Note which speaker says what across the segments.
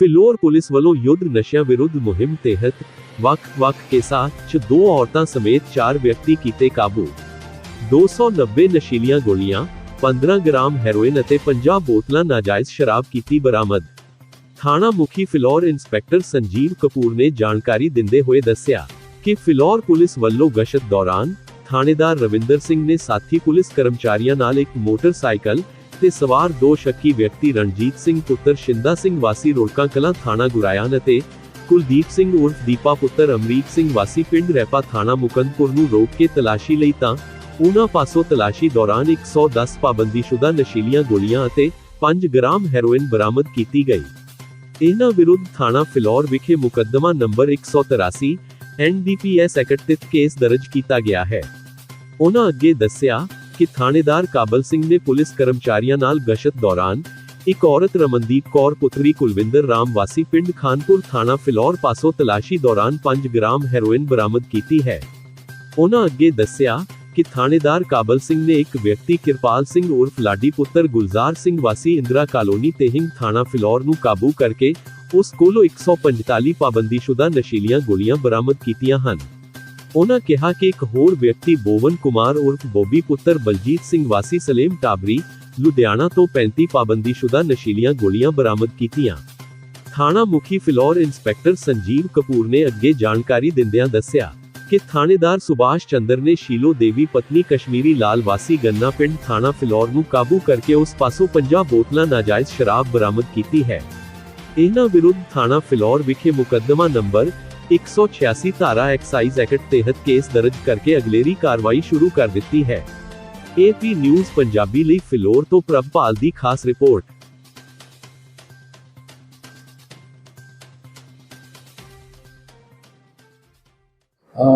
Speaker 1: Phillaur police ਵੱਲੋਂ ਯੁੱਧ ਨਸ਼ਿਆਂ ਵਿਰੁੱਧ ਮੁਹਿੰਮ ਤਹਿਤ ਵੱਖ-ਵੱਖ ਕੇਸਾਂ 'ਚ ਦੋ ਔਰਤਾਂ ਸਮੇਤ ਚਾਰ ਵਿਅਕਤੀ ਕੀਤੇ ਕਾਬੂ 290 ਨਸ਼ੀਲੀਆਂ ਗੋਲੀਆਂ 15 ਗ੍ਰਾਮ ਹੈਰੋਇਨ ਅਤੇ 50 ਬੋਤਲਾਂ ਨਾਜਾਇਜ਼ ਸ਼ਰਾਬ ਕੀਤੀ ਬਰਾਮਦ ਥਾਣਾ ਮੁਖੀ ਫਿਲੌਰ ਇੰਸਪੈਕਟਰ ਸੰਜੀਵ ਕਪੂਰ ਨੇ ਜਾਣਕਾਰੀ ਦਿੰਦੇ ਹੋਏ ਦੱਸਿਆ ਕਿ ਫਿਲੌਰ ਪੁਲਿਸ ਵੱਲੋਂ ਗਸ਼ਤ ਦੌਰਾਨ ਥਾਣੇਦਾਰ ਰਵਿੰਦਰ ਸਿੰਘ ਨੇ ਸਾਥੀ ਪੁਲਿਸ ਕਰਮਚਾਰੀਆਂ ਨਾਲ ਇੱਕ ਮੋਟਰਸਾਈਕਲ ਤੇ ਸਵਾਰ ਦੋ ਸ਼ੱਕੀ ਵਿਅਕਤੀ ਰਣਜੀਤ ਸਿੰਘ, ਪੁੱਤਰ ਸ਼ਿੰਦਾ ਸਿੰਘ, ਵਾਸੀ ਰੋੜਕਾ ਕਲਾਂ ਥਾਣਾ ਗੁਰਾਇਆਨ ਅਤੇ ਕੁਲਦੀਪ ਸਿੰਘ ਉਰਫ ਦੀਪਾ, ਪੁੱਤਰ ਅਮਰੀਕ ਸਿੰਘ, ਵਾਸੀ ਪਿੰਡ ਰੈਪਾ ਥਾਣਾ ਮੁਕੰਦਪੁਰ ਨੂੰ ਰੋਕ ਕੇ ਤਲਾਸ਼ੀ ਲਈ ਤਾਂ ਉਹਨਾਂ ਪਾਸੋਂ ਤਲਾਸ਼ੀ ਦੌਰਾਨ 110 ਪਾਬੰਦੀਸ਼ੁਦਾ ਨਸ਼ੀਲੀਆਂ ਗੋਲੀਆਂ ਅਤੇ 5 ਗ੍ਰਾਮ ਹੈਰੋਇਨ ਬਰਾਮਦ ਕੀਤੀ ਗਈ। ਇਹਨਾਂ ਵਿਰੁੱਧ ਥਾਣਾ ਫਿਲੌਰ ਵਿਖੇ ਮੁਕੱਦਮਾ ਨੰਬਰ 183 ਐਨਡੀਪੀਐਸ ਐਕਟ ਤਹਿਤ ਕੇਸ ਦਰਜ ਕੀਤਾ ਗਿਆ ਹੈ। ਉਹਨਾਂ ਅੱਗੇ ਦੱਸਿਆ ਕਿ ਥਾਣੇਦਾਰ ਕਾਬਲ ਸਿੰਘ ਨੇ ਪੁਲਿਸ ਕਰਮਚਾਰੀਆਂ ਨਾਲ ਗਸ਼ਤ ਦੌਰਾਨ ਇੱਕ ਔਰਤ ਰਮਨਦੀਪ ਕੌਰ, ਪੁੱਤਰੀ ਕੁਲਵਿੰਦਰ ਰਾਮ ਵਾਸੀ ਪਿੰਡ ਖਾਨਪੁਰ ਥਾਣਾ ਫਿਲੌਰ ਪਾਸੋਂ ਤਲਾਸ਼ੀ ਦੌਰਾਨ 5 ਗ੍ਰਾਮ ਹੈਰੋਇਨ ਬਰਾਮਦ ਕੀਤੀ ਹੈ। ਉਹਨਾਂ ਅੱਗੇ ਦੱਸਿਆ ਕਿ ਥਾਣੇਦਾਰ ਕਾਬਲ ਸਿੰਘ ਨੇ ਇੱਕ ਵਿਅਕਤੀ ਕਿਰਪਾਲ ਸਿੰਘ ਉਰਫ ਲਾਡੀ ਪੁੱਤਰ ਗੁਲਜ਼ਾਰ ਸਿੰਘ ਵਾਸੀ ਇੰਦਰਾ ਕਾਲੋਨੀ ਤੇਹਿੰਗ ਥਾਣਾ ਫਿਲੌਰ ਨੂੰ ਕਾਬੂ ਕਰਕੇ ਉਸ ਕੋਲੋਂ 145 ਪਾਬੰਦੀਸ਼ੁਦਾ ਨਸ਼ੀਲੀਆਂ ਗੋਲੀਆਂ ਬਰਾਮਦ ਕੀਤੀਆਂ ਹਨ। ਉਹਨਾਂ ਕਿਹਾ ਕਿ ਇੱਕ ਹੋਰ ਵਿਅਕਤੀ ਬੋਵਨ ਕੁਮਾਰ ਉਰਫ ਬੋਬੀ ਪੁੱਤਰ ਬਲਜੀਤ ਸਿੰਘ ਵਾਸੀ ਸਲੇਮ ਟਾਬਰੀ, ਲੁਧਿਆਣਾ ਤੋਂ 35 ਪਾਬੰਦੀਸ਼ੁਦਾ ਨਸ਼ੀਲੀਆਂ ਗੋਲੀਆਂ ਬਰਾਮਦ ਕੀਤੀਆਂ। ਥਾਣਾ ਮੁਖੀ ਫਿਲੌਰ ਇੰਸਪੈਕਟਰ ਸੰਜੀਵ ਕਪੂਰ ਨੇ ਅੱਗੇ ਜਾਣਕਾਰੀ ਦਿੰਦਿਆਂ ਦੱਸਿਆ ਕਿ ਥਾਣੇਦਾਰ ਸੁਭਾਸ਼ ਚੰਦਰ ਨੇ ਸ਼ੀਲੋ ਦੇਵੀ ਪਤਨੀ ਕਸ਼ਮੀਰੀ ਲਾਲ ਵਾਸੀ ਗੰਨਾ ਪਿੰਡ ਥਾਣਾ ਫਿਲੌਰ ਨੂੰ ਕਾਬੂ ਕਰਕੇ ਉਸ ਪਾਸੋਂ 50 ਬੋਤਲਾਂ ਨਾਜਾਇਜ਼ ਸ਼ਰਾਬ ਬਰਾਮਦ ਕੀਤੀ ਹੈ। ਇਹਨਾਂ ਵਿਰੁੱਧ ਥਾਣਾ ਫਿਲੌਰ ਵਿਖੇ ਮੁਕੱਦਮਾ ਨੰਬਰ 186 ਧਾਰਾ ਐਕਸਾਈਜ਼ ਐਕਟ ਤਹਿਤ ਕੇਸ ਦਰਜ ਕਰਕੇ ਅਗਲੇਰੀ ਕਾਰਵਾਈ ਸ਼ੁਰੂ ਕਰ ਦਿੱਤੀ ਹੈ। ਏਪੀ ਨਿਊਜ਼ ਪੰਜਾਬੀ ਲਈ ਫਿਲੌਰ ਤੋਂ ਪ੍ਰਭਪਾਲ ਦੀ ਖਾਸ ਰਿਪੋਰਟ।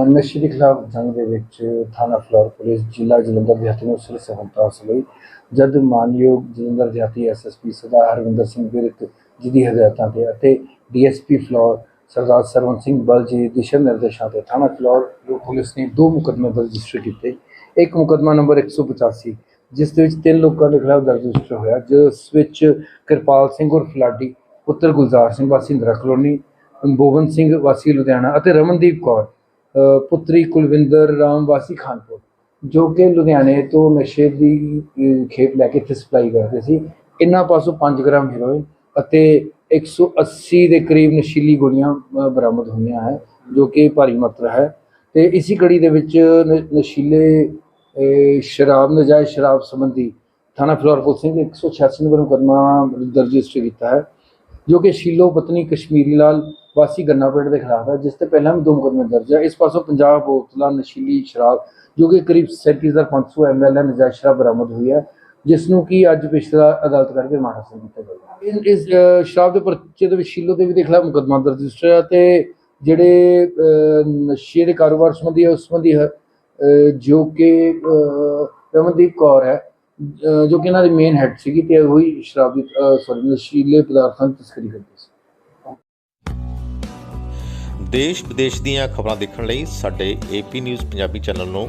Speaker 2: ਨਸ਼ੇ ਦੇ ਖਿਲਾਫ ਜੰਗ ਦੇ ਵਿੱਚ ਥਾਣਾ ਫਲੋਰ ਪੁਲਿਸ ਜ਼ਿਲ੍ਹਾ ਜਲੰਧਰ ਦਿਹਾਤੀ ਨੂੰ ਸਿਰ ਸਫਲਤਾ ਹਾਸਲ ਹੋਈ। ਜਦ ਮਾਨਯੋਗ ਜਲੰਧਰ ਦਿਹਾਤੀ ਐਸਐਸਪੀ ਸਰਦਾਰ ਹਰਵਿੰਦਰ ਸਿੰਘ ਵਿਰਕ ਜੀ ਦੀ ਹਦਾਇਤਾਂ ਤੇ ਅਤੇ ਡੀਐਸਪੀ ਫਲੋਰ ਸਰਦਾਰ ਸਰਵਨ ਸਿੰਘ ਬਲ ਜੀ ਦਿਸ਼ਾ ਨਿਰਦੇਸ਼ਾਂ ਤੇ ਥਾਣਾ ਫਿਲੌਰ ਜੋ ਪੁਲਿਸ ਨੇ ਦੋ ਮੁਕੱਦਮੇ ਰਜਿਸਟਰ ਕੀਤੇ। ਇੱਕ ਮੁਕੱਦਮਾ ਨੰਬਰ 185 ਜਿਸ ਦੇ ਵਿੱਚ ਤਿੰਨ ਲੋਕਾਂ ਦੇ ਖਿਲਾਫ ਦਰਜ ਰਜਿਸਟਰ ਹੋਇਆ, ਜਿਸ ਵਿੱਚ ਕਿਰਪਾਲ ਸਿੰਘ ਉਰਫ ਫਲਾਡੀ ਪੁੱਤਰ ਗੁਲਜ਼ਾਰ ਸਿੰਘ ਵਾਸੀ ਇੰਦਰਾ ਕਲੋਨੀ, ਬੋਵਨ ਸਿੰਘ ਵਾਸੀ ਲੁਧਿਆਣਾ ਅਤੇ ਰਮਨਦੀਪ ਕੌਰ ਪੁੱਤਰੀ ਕੁਲਵਿੰਦਰ ਰਾਮ ਵਾਸੀ ਖਾਨਪੁਰ, ਜੋ ਕਿ ਲੁਧਿਆਣੇ ਤੋਂ ਨਸ਼ੇ ਦੀ ਖੇਪ ਲੈ ਕੇ ਇੱਥੇ ਸਪਲਾਈ ਕਰਦੇ ਸੀ। ਇਹਨਾਂ ਪਾਸੋਂ 5 ਗ੍ਰਾਮ ਹੀਰੋਇਨ ਅਤੇ 180 ਦੇ ਕਰੀਬ ਨਸ਼ੀਲੀ ਗੋਲੀਆਂ ਬਰਾਮਦ ਹੋਈਆਂ ਹੈ, ਜੋ ਕਿ ਭਾਰੀ ਮਾਤਰਾ ਹੈ। ਤੇ ਇਸੀ ਕੜੀ ਦੇ ਵਿੱਚ ਨ- ਨਸ਼ੀਲੇ ਸ਼ਰਾਬ, ਨਜਾਇਜ਼ ਸ਼ਰਾਬ ਸੰਬੰਧੀ ਥਾਣਾ ਫਲੋਰ ਪੁਲਿਸ ਨੇ 186 ਨੰਬਰ ਮੁਕੱਦਮਾ ਦਰਜ ਰਜਿਸਟਰ ਕੀਤਾ ਹੈ, ਜੋ ਕਿ ਸ਼ੀਲੋ ਪਤਨੀ ਕਸ਼ਮੀਰੀ ਲਾਲ ਵਾਸੀ ਗੰਨਾ ਪਿੰਡ ਦੇ ਖਿਲਾਫ ਹੈ, ਜਿਸ ਤੇ ਪਹਿਲਾਂ ਵੀ ਦੋ ਮੁਕੱਦਮੇ ਦਰਜ ਹੈ। ਇਸ ਪਾਸੋਂ 50 ਬੋਤਲਾਂ, ਨਸ਼ੀਲੀ ਸ਼ਰਾਬ, ਜੋ ਕਿ ਕਰੀਬ 37500 ਐਮਐਲ ਨਜਾਇਜ਼ ਸ਼ਰਾਬ ਬਰਾਮਦ ਹੋਈ ਹੈ ਜਿਸ ਨੂੰ ਕਿ ਅੱਜ ਪਿਛਲਾ ਅਦਾਲਤ ਕਰਕੇ ਰਿਮਾਂਡ ਹਾਸਲ ਕੀਤਾ ਗਿਆ ਇਸ- ਸ਼ਰਾਬ ਦੇ ਪਰਚੇ ਦੇ ਵਿੱਚ ਸ਼ੀਲੋ ਦੇ ਵੀ ਦੇ ਖਿਲਾਫ ਮੁਕੱਦਮਾ ਦਰਜ ਰਜਿਸਟਰ ਹੈ ਤੇ ਜਿਹੜੇ ਨਸ਼ੇ ਦੇ ਕਾਰੋਬਾਰ ਸੰਬੰਧੀ ਉਸ ਸੰਬੰਧੀ ਜੋ ਕਿ ਰਮਨਦੀਪ ਕੌਰ ਹੈ ਜੋ ਕਿ ਇਹਨਾਂ ਦੀ ਮੇਨ ਹੈਡ ਸੀਗੀ ਤੇ ਉਹੀ ਸ਼ਰਾਬ ਦੀ ਸੌਰੀ ਨਸ਼ੀਲੇ ਪਦਾਰਥਾਂ ਦੀ ਤਸਕਰੀ ਕਰਦੀ ਸੀ।
Speaker 3: ਦੇਸ਼ ਵਿਦੇਸ਼ ਦੀਆਂ ਖਬਰਾਂ ਦੇਖਣ ਲਈ ਸਾਡੇ ਏਪੀ ਨਿਊਜ਼ ਪੰਜਾਬੀ ਚੈਨਲ ਨੂੰ